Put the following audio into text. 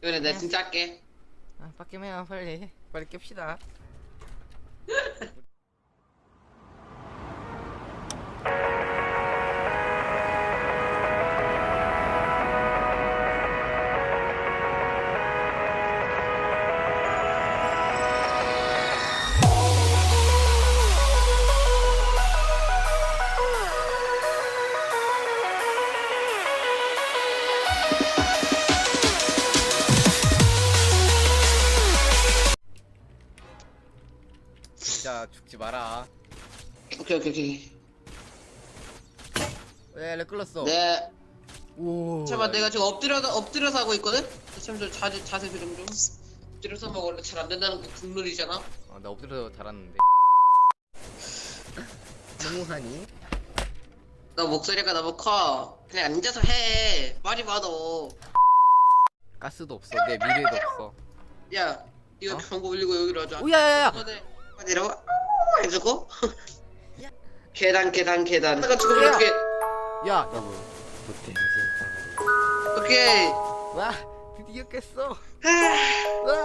그래 내가 진짜 할게. 아, 빡겜해요 빨리 빨리 깹시다 진짜 죽지 마라. 오케이 오케이 오케이. 왜 렉 끌렸어? 네. 오. 잠깐만 내가 지금 엎드려서 엎드려서 하고 있거든? 잠시만 자세 자세 조정 좀. 엎드려서 원래 잘 안 된다는 그 국룰이잖아? 아, 나 엎드려서 잘하는데. 너무하니? 너 목소리가 너무 커. 그냥 앉아서 해. 말이 많어 가스도 없어. 내 미래도 없어. 야 이거 어? 경고 울리고 여기로 와줘. 오야야야. 너 네 내려와 오, 해주고? 야. 계단 계단 계단. 내가 야. 이렇게 야 너무 못해. 오케이. 와 드디어 깼어. 아, 와